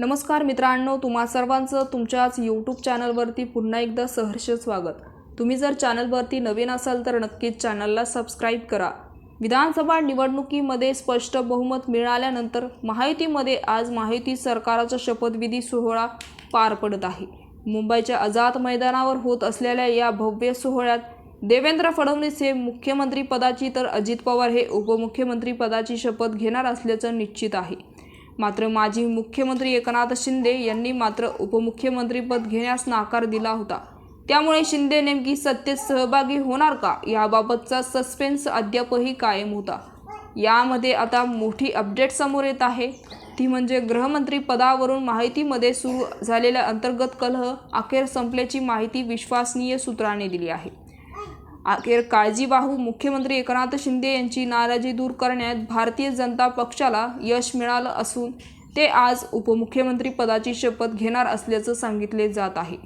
नमस्कार मित्रांनो तुम्हा सर्वांचं तुमच्याच यूट्यूब चॅनलवरती पुन्हा एकदा सहर्ष स्वागत. तुम्ही जर चॅनलवरती नवीन असाल तर नक्कीच चॅनलला सबस्क्राईब करा. विधानसभा निवडणुकीमध्ये स्पष्ट बहुमत मिळाल्यानंतर माहितीमध्ये आज माहिती सरकारचा शपथविधी सोहळा पार पडत आहे. मुंबईच्या आझाद मैदानावर होत असलेल्या या भव्य सोहळ्यात देवेंद्र फडणवीस हे मुख्यमंत्रीपदाची तर अजित पवार हे उपमुख्यमंत्रीपदाची शपथ घेणार असल्याचं निश्चित आहे. मात्र माजी मुख्यमंत्री एकनाथ शिंदे यांनी मात्र उपमुख्यमंत्रीपद घेण्यास नाकार दिला होता. त्यामुळे शिंदे नेमकी सत्तेत सहभागी होणार का? याबाबतचा सस्पेन्स अद्यापही कायम होता. यामध्ये आता मोठी अपडेट समोर येत आहे. ती म्हणजे गृहमंत्री पदावरून माहितीमध्ये सुरू झालेला अंतर्गत कलह अखेर संपल्याची माहिती विश्वसनीय सूत्राने दिली आहे. अखेर काळजीवाहू मुख्यमंत्री एकनाथ शिंदे यांची नाराजी दूर करण्यात भारतीय जनता पक्षाला यश मिळालं असून ते आज उपमुख्यमंत्री पदाची शपथ घेणार असल्याचं सांगितले जात आहे.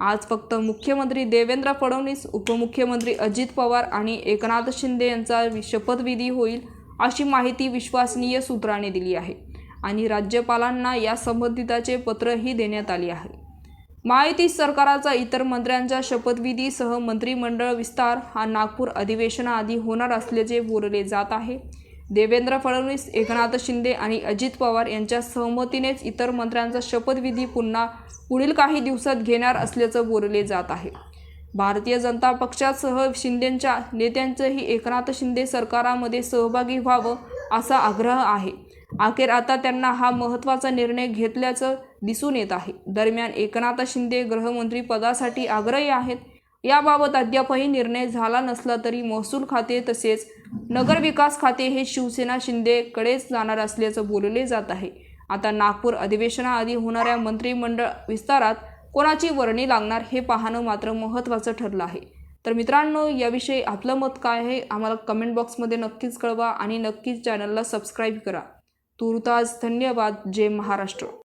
आज फक्त मुख्यमंत्री देवेंद्र फडणवीस उपमुख्यमंत्री अजित पवार आणि एकनाथ शिंदे यांचा वि- शपथविधी होईल अशी माहिती विश्वसनीय सूत्राने दिली आहे आणि राज्यपालांना या संबंधिताचे पत्रही देण्यात आले आहे. महायुती सरकाराचा इतर मंत्र्यांच्या शपथविधीसह मंत्रिमंडळ विस्तार हा नागपूर अधिवेशनाआधी होणार असल्याचे बोलले जात आहे. देवेंद्र फडणवीस एकनाथ शिंदे आणि अजित पवार यांच्या सहमतीनेच इतर मंत्र्यांचा शपथविधी पुन्हा पुढील काही दिवसात घेणार असल्याचं बोलले जात आहे. भारतीय जनता पक्षासह शिंदेंच्या नेत्यांचंही एकनाथ शिंदे सरकारामध्ये सहभागी व्हावं असा आग्रह आहे. अखेर आता त्यांना हा महत्त्वाचा निर्णय घेतल्याचं दिसून येत आहे. दरम्यान एकनाथ शिंदे गृहमंत्री पदासाठी आग्रही आहेत. याबाबत अद्यापही निर्णय झाला नसला तरी महसूल खाते तसेच नगरविकास खाते हे शिवसेना शिंदेकडेच जाणार असल्याचं बोलले जात आहे. आता नागपूर अधिवेशनाआधी होणाऱ्या मंत्रिमंडळ विस्तारात कोणाची वर्णी लागणार हे पाहणं मात्र महत्त्वाचं ठरलं आहे. तर मित्रांनो याविषयी आपलं मत काय आहे आम्हाला कमेंट बॉक्समध्ये नक्कीच कळवा आणि नक्कीच चॅनलला सबस्क्राईब करा. तुर्तास धन्यवाद. जय महाराष्ट्र.